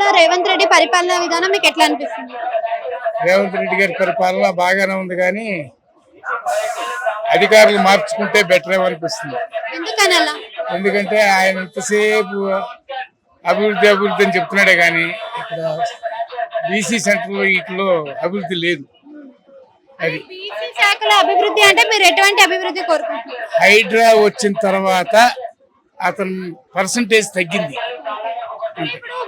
తెలంగాణలో రేవంత్ రెడ్డి పరిపాలనా విధానం మీకు ఎట్లా అనిపిస్తుంది? రేవంత్ రెడ్డి గారి పరిపాలన బాగానే ఉంది కానీ అధికారులు మార్చుకుంటే బెటర్ అనిపిస్తుంది. ఎందుకంటే ఆయన ఎంతసేపు అభివృద్ధి అభివృద్ధి అని చెప్తున్నాడే కానీ ఇక్కడ బీసీ సెంటర్లో వీటిలో అభివృద్ధి లేదు. అది అభివృద్ధి అంటే మీరు ఎటువంటి అభివృద్ధి కోరుకుంటున్నారు? హైడ్రా వచ్చిన తర్వాత అతని పర్సంటేజ్ తగ్గింది.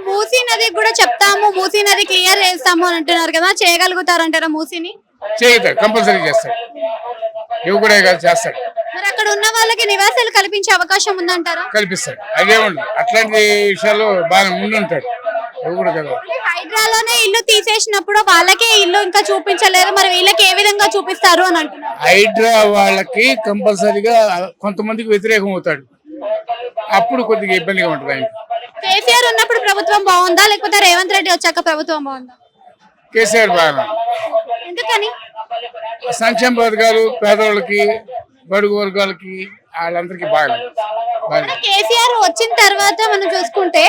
మూసీ నదికి కూడా చెప్తాము మూసీ నది క్లియర్ చేస్తాము అని అంటున్నారు కదా చేయగలుగుతారంటారా మూసీని? చేయతాడు కంపల్సరీ చేస్తాడు ఇవి కూడా కాదు చేస్తాడు మరి అక్కడ ఉన్న వాళ్ళకి నివాసాలు కల్పించే అవకాశం ఉందంటారా? కల్పిస్తాడు అదేముంది అట్లాంటి విషయాలు బాగా ముందుంటాడు ఇవి కూడా కదా. అంటే హైడ్రాలోనే ఇల్లు తీసేసినప్పుడు వాళ్ళకే ఇల్లు ఇంకా చూపించలేరు. మరి వీళ్ళకి ఏ విధంగా చూపిస్తారు అని అంటున్నారు? హైడ్రా వాళ్ళకి కంపల్సరీగా కొంతమందికి వ్యతిరేకం అవుతాడు. అప్పుడు కొద్దిగా ఇబ్బందిగా ఉంటుంది కేసీఆర్ ఉన్నప్పుడు ప్రభుత్వం బాగుందా? లేకపోతే రేవంత్ రెడ్డి వచ్చాక ప్రభుత్వం బాగుందా? కేసీఆర్ బాగా ఎందుకని? సంక్షేమ పథకాలు పేదవాళ్ళకి బడుగు వర్గాలకి వాళ్ళందరికీ బాగా కేసీఆర్ వచ్చిన తర్వాత మనం చూసుకుంటే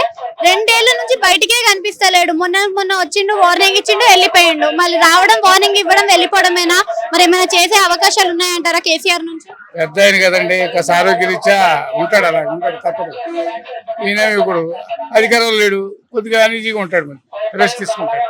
రెండేళ్ళ నుంచి బయటికే కనిపిస్తలేడు. మొన్న మొన్న వచ్చిండు వార్నింగ్ ఇచ్చిండు వెళ్ళిపోయిండు. మళ్ళీ రావడం వార్నింగ్ ఇవ్వడం వెళ్ళిపోవడమేనా? మరి ఏమైనా చేసే అవకాశాలు ఉన్నాయంటారా కేసీఆర్ నుంచి? పెద్ద ఆయన కదండి కాస్త ఆరోగ్యరీత్యా ఉంటాడు అలా ఉంటాడు తప్పదు. ఈయన ఇప్పుడు అధికారంలో లేడు కొద్దిగా అనీజీగా ఉంటాడు మరి రెస్ట్ తీసుకుంటాడు.